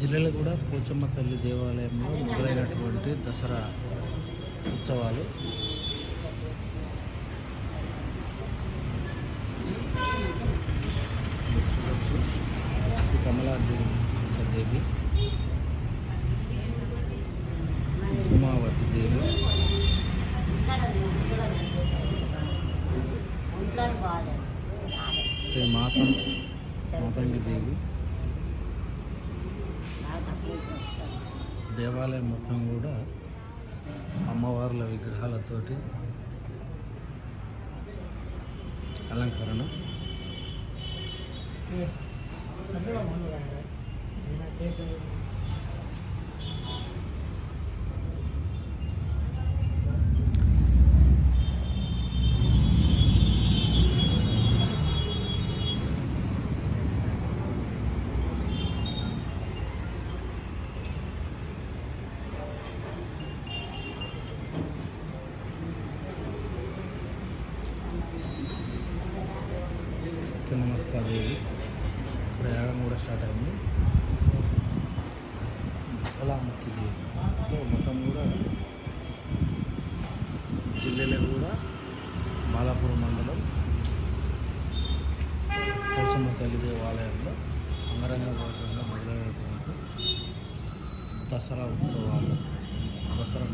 జిల్లాలో కూడా పోచమ్మ తల్లి దేవాలయంలో మొదలైనటువంటి దసరా ఉత్సవాలు. శ్రీ కమలాదేవి దేవి. ఉమావతి దేవి. శ్రీ మాతం మాతంగి దేవి. దేవాలయం మొత్తం కూడా అమ్మవార్ల విగ్రహాలతోటి అలంకరణ. చిన్నమస్తాదేవి ఇప్పుడు యాగం కూడా స్టార్ట్ అయింది. పొలాముఖి దేవి సో మొత్తం కూడా జిల్లాలో కూడా బాలాపూర్ మండలం పోచమ్మ తల్లి దేవాలయంలో అంగరంగ వైభవంగా మొదలైనటువంటి దసరా ఉత్సవాలు దసరా